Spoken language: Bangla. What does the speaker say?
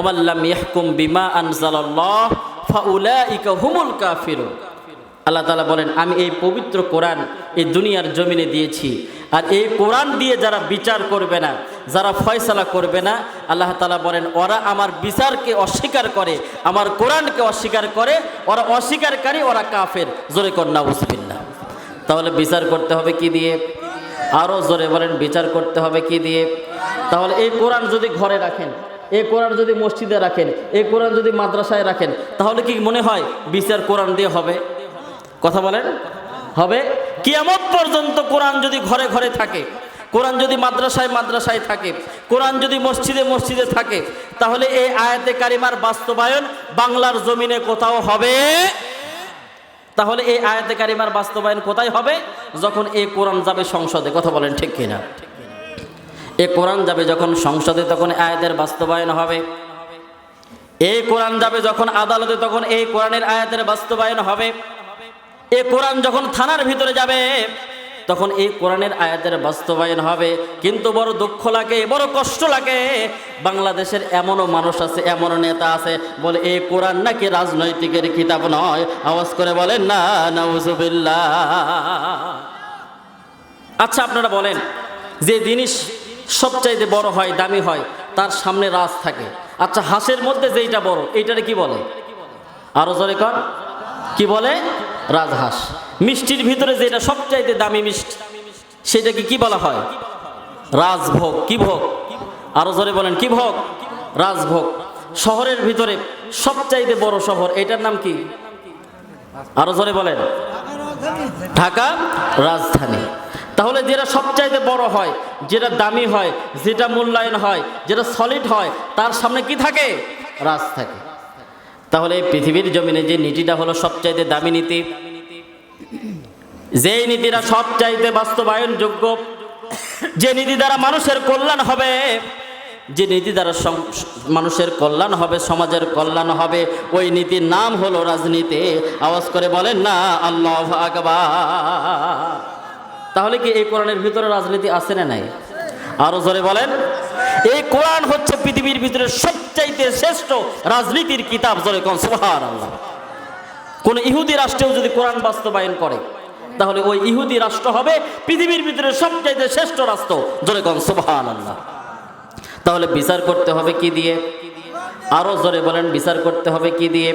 ওমাল্লাম ইয়াহকুম বিমা আনজালাল্লাহ ফাউলাইকা হুমুল কাফিরুন আল্লাহ তালা বলেন, আমি এই পবিত্র কোরআন এই দুনিয়ার জমিনে দিয়েছি। আর এই কোরআন দিয়ে যারা বিচার করবে না, যারা ফয়সালা করবে না, আল্লাহ তালা বলেন, ওরা আমার বিচারকে অস্বীকার করে, আমার কোরআনকে অস্বীকার করে, ওরা অস্বীকারী, ওরা কাফের। জোরে কন্যা উসবিল্লা তাহলে বিচার করতে হবে কি দিয়ে? আরও জোরে বলেন, বিচার করতে হবে কি দিয়ে? তাহলে এই কোরআন যদি ঘরে রাখেন এই কোরআন যদি মসজিদে রাখেন, এই কোরআন যদি মাদ্রাসায় রাখেন, তাহলে কি মনে হয় বিচার কোরআন দিয়ে হবে? কথা বলেন? হবে? কিয়ামত পর্যন্ত কোরআন যদি ঘরে ঘরে থাকে, কোরআন যদি মাদ্রাসায় মাদ্রাসায় থাকে, কোরআন যদি মসজিদে মসজিদে থাকে, তাহলে এই আয়াতে কারিমার বাস্তবায়ন বাংলার জমিনে কোথাও হবে? তাহলে এই আয়াতে কারিমার বাস্তবায়ন কোথায় হবে? যখন এই কোরআন যাবে সংসদে, কথা বলেন ঠিক কিনা? এ কোরআন যাবে যখন সংসদে, তখন আয়াতের বাস্তবায়ন হবে। এই কোরআন যাবে যখন আদালতে, তখন এই কোরআনের আয়াতের বাস্তবায়ন হবে। এ কোরআন যখন থানার ভিতরে যাবে, তখন এই কোরআনের আয়াতের বাস্তবায়ন হবে। কিন্তু বড় দুঃখ লাগে, বড় কষ্ট লাগে, বাংলাদেশের এমনও মানুষ আছে এমন নেতা আছে, বলে এই কোরআন নাকি রাজনৈতিকের কিতাব নয়। আওয়াজ করে বলেন, না, নাউজুবিল্লাহ। আচ্ছা আপনারা বলেন, যে জিনিস সবচাইতে বড় হয়, দামি হয়, তার সামনে রাজ থাকে। আচ্ছা হাঁসের মধ্যে যেইটা বড়, এইটারে কি বলে? আরও জোরে কর। কি বলে? রাজহাঁস। মিষ্টির ভিতরে যেটা সবচাইতে দামি মিষ্টি, সেটাকে কি বলা হয়? রাজভোগ। কি ভোগ? আরও জোরে বলেন, কি ভোগ? রাজভোগ। শহরের ভিতরে সবচাইতে বড় শহর, এটার নাম কি? আরও জোরে বলেন। ঢাকা রাজধানী। তাহলে যেটা সবচাইতে বড় হয়, যেটা দামি হয়, যেটা মূল্যায়ন হয়, যেটা সলিড হয়, তার সামনে কি থাকে? রাজ থাকে। তাহলে পৃথিবীর জমিনে যে নীতিটা হলো সবচাইতে দামি নীতি, যেই নীতিটা সবচাইতে বাস্তবায়নযোগ্য, যে নীতি দ্বারা মানুষের কল্যাণ হবে, যে নীতি দ্বারা মানুষের কল্যাণ হবে, সমাজের কল্যাণ হবে, ওই নীতির নাম হলো রাজনীতি। আওয়াজ করে বলেন না, আল্লাহ আকবার। তাহলে কি এই কোরআনের ভিতরে রাজনীতি আছে না নাই? আরও জোরে বলেন। এই কোরআন হচ্ছে পৃথিবীর ভিতরে সবচাইতে শ্রেষ্ঠ রাজনীতির কিতাব, জোরে কোন সুবহান আল্লাহ কোন ইহুদি রাষ্ট্রেও যদি কোরআন বাস্তবায়ন করে, তাহলে ওই ইহুদি রাষ্ট্র হবে পৃথিবীর ভিতরে সবচাইতে শ্রেষ্ঠ রাষ্ট্র, জোরে কোন সুবহান আল্লাহ তাহলে বিচার করতে হবে কি দিয়ে? আরও জোরে বলেন, বিচার করতে হবে কি দিয়ে?